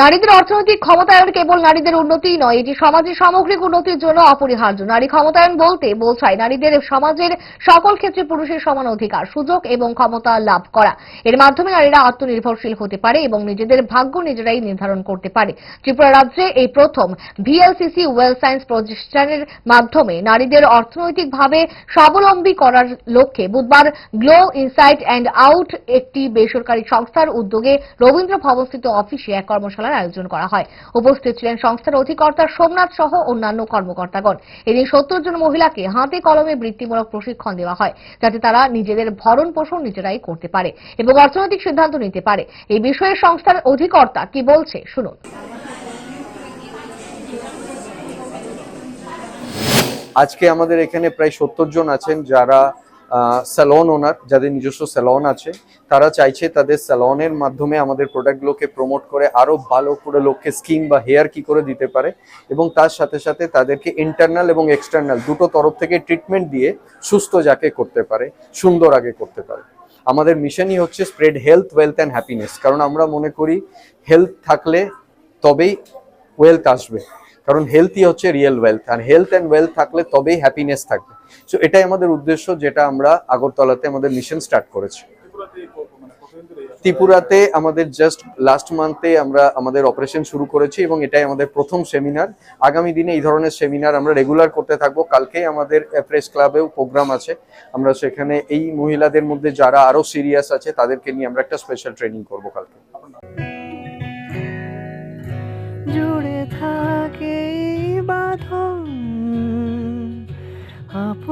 নারীদের অর্থনৈতিক ক্ষমতায়ন কেবল নারীদের উন্নতিই নয়, এটি সমাজের সামগ্রিক উন্নতির জন্য অপরিহার্য। নারী ক্ষমতায়ন বলতে বোঝায় নারীদের সমাজের সকল ক্ষেত্রে পুরুষের সমান অধিকার, সুযোগ এবং ক্ষমতা লাভ করা। এর মাধ্যমে নারীরা আত্মনির্ভরশীল হতে পারে এবং নিজেদের ভাগ্য নিজেরাই নির্ধারণ করতে পারে। ত্রিপুরা রাজ্যে এই প্রথম ভিএলসিসি ওয়েল সায়েন্স প্রতিষ্ঠানের মাধ্যমে নারীদের অর্থনৈতিকভাবে স্বাবলম্বী করার লক্ষ্যে বুধবার গ্লো ইনসাইট অ্যান্ড আউট একটি বেসরকারি সংস্থার উদ্যোগে রবীন্দ্র ভবনস্থিত অফিসে এক কর্মশালার আয়োজন করা হয়। উপস্থিত ছিলেন সংস্থার অধিকর্তা সোমনাথ সহ অন্যান্য কর্মকর্তাগণ। এদিন সত্তর জন মহিলাকে হাতে কলমে বৃত্তিমূলক প্রশিক্ষণ দেওয়া হয়, যাতে তারা নিজেদের ভরণ পোষণ নিজেরাই করতে পারে এবং অর্থনৈতিক সিদ্ধান্ত নিতে পারে। এই বিষয়ে সংস্থার অধিকর্তা কি বলছে, শুনুন। আজকে আমাদের এখানে প্রায় সত্তর জন আছেন যারা স্যালন ওনার যাদের নিজস্ব স্যালন আছে, তারা চাইছে তাদের স্যালনের মাধ্যমে আমাদের প্রোডাক্টগুলোকে প্রমোট করে আরও ভালো করে লোককে স্কিন বা হেয়ার কি করে দিতে পারে এবং তার সাথে সাথে তাদেরকে ইন্টারনাল এবং এক্সটার্নাল দুটো তরফ থেকে ট্রিটমেন্ট দিয়ে সুস্থ যাকে করতে পারে, সুন্দর আগে করতে পারে। আমাদের মিশনই হচ্ছে spread health wealth and happiness কারণ আমরা মনে করি হেলথ থাকলে তবেই ওয়েলথ আসবে। কারণ হেলথই হচ্ছে রিয়েল ওয়েলথ আর হেলথ অ্যান্ড ওয়েলথ থাকলে তবেই হ্যাপিনেস থাকবে। সো এটাই আমাদের উদ্দেশ্য, যেটা আমরা আগরতলাতে আমাদের মিশন স্টার্ট করেছি। ত্রিপুরাতে আমাদের জাস্ট লাস্ট মান্থে আমরা আমাদের অপারেশন শুরু করেছি এবং এটাই আমাদের প্রথম সেমিনার আগামী দিনে এই ধরনের সেমিনার আমরা রেগুলার করতে থাকব। কালকে আমাদের প্রেস ক্লাবেও প্রোগ্রাম আছে। আমরা সেখানে এই মহিলাদের মধ্যে যারা আরও সিরিয়াস আছে, তাদেরকে নিয়ে আমরা একটা স্পেশাল ট্রেনিং করব কালকে। জুড়ে থাকে